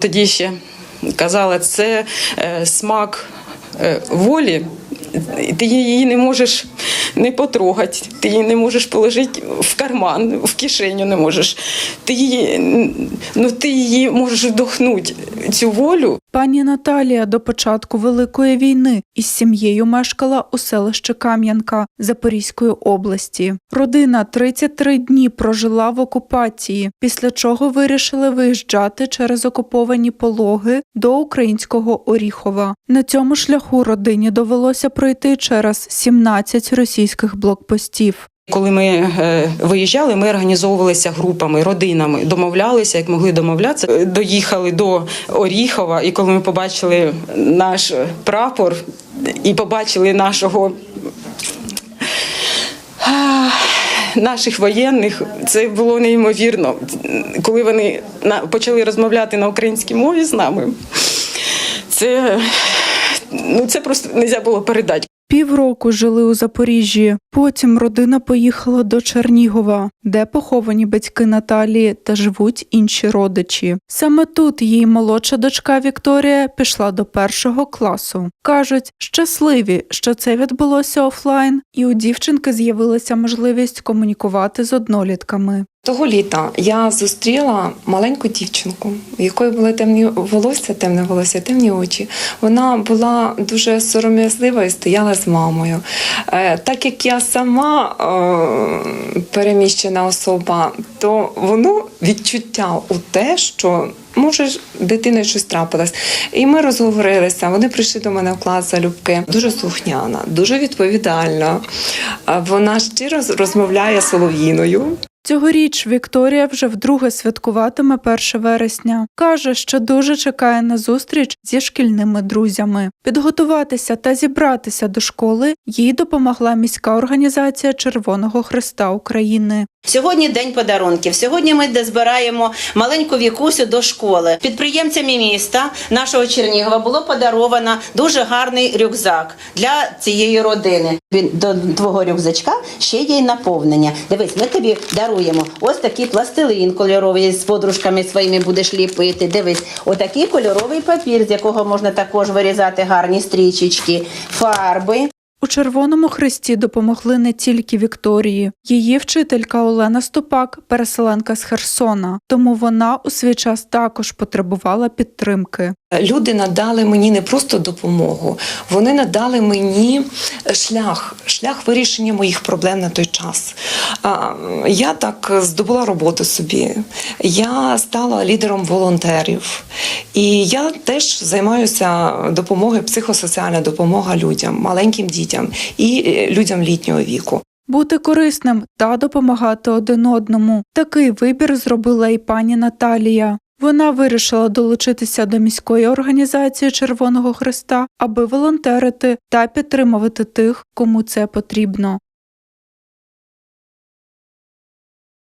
Тоді ще казала, це е, смак е, волі. Ти її не можеш не потрогати, ти її не можеш положити в карман, в кишеню не можеш. Ти її, ну, ти її можеш вдохнути, цю волю, Пані Наталія до початку Великої війни із сім'єю мешкала у селищі Кам'янка Запорізької області. Родина 33 дні прожила в окупації, після чого вирішили виїжджати через окуповані пологи до українського Оріхова. На цьому шляху родині довелося пройти через 17 російських блокпостів. Коли ми е, виїжджали, ми організовувалися групами, родинами, домовлялися, як могли домовлятися. Е, Доїхали до Оріхова, і коли ми побачили наш прапор і побачили нашого. Наших воєнних це було неймовірно. Коли вони почали розмовляти на українській мові з нами, це, ну, це просто не можна було передати. Півроку жили у Запоріжжі. Потім родина поїхала до Чернігова, де поховані батьки Наталії та живуть інші родичі. Саме тут її молодша дочка Вікторія пішла до першого класу. кажуть, щасливі, що це відбулося офлайн, і у дівчинки з'явилася можливість комунікувати з однолітками. Того літа я зустріла маленьку дівчинку, у якої були темні волосся, темне волосся, темні очі. Вона була дуже сором'язлива і стояла з мамою. Е, Так як я сама е, переміщена особа, то воно відчуття у те, що може дитиною щось трапилось. І ми розговорилися. Вони прийшли до мене в клас залюбки. Дуже слухняна, дуже відповідальна. Е, Вона щиро розмовляє солов'їною. Цьогоріч Вікторія вже вдруге святкуватиме 1 вересня. Каже, що дуже чекає на зустріч зі шкільними друзями. Підготуватися та зібратися до школи їй допомогла міська організація Червоного Христа України. Сьогодні день подарунків. Сьогодні ми де збираємо маленьку вікусю до школи. Підприємцями міста нашого Чернігова було подаровано дуже гарний рюкзак для цієї родини. Він до твого рюкзачка ще є й наповнення. Дивись, ми тобі даруємо ось такий пластилин кольоровий з подружками своїми будеш ліпити. Дивись, отакий кольоровий папір, з якого можна також вирізати гарні стрічечки, фарби. У Червоному Хресті допомогли не тільки Вікторії. Її вчителька Олена Ступак, переселенка з Херсона, тому вона у свій час також потребувала підтримки. Люди надали мені не просто допомогу, вони надали мені шлях, шлях вирішення моїх проблем на той час. Я так здобула роботу собі. Я стала лідером волонтерів, і я теж займаюся допомогою, психосоціальна допомога людям, маленьким дітям і е, людям літнього віку. Бути корисним та допомагати один одному. Такий вибір зробила і пані Наталія. Вона вирішила долучитися до міської організації Червоного Христа, аби волонтерити та підтримувати тих, кому це потрібно.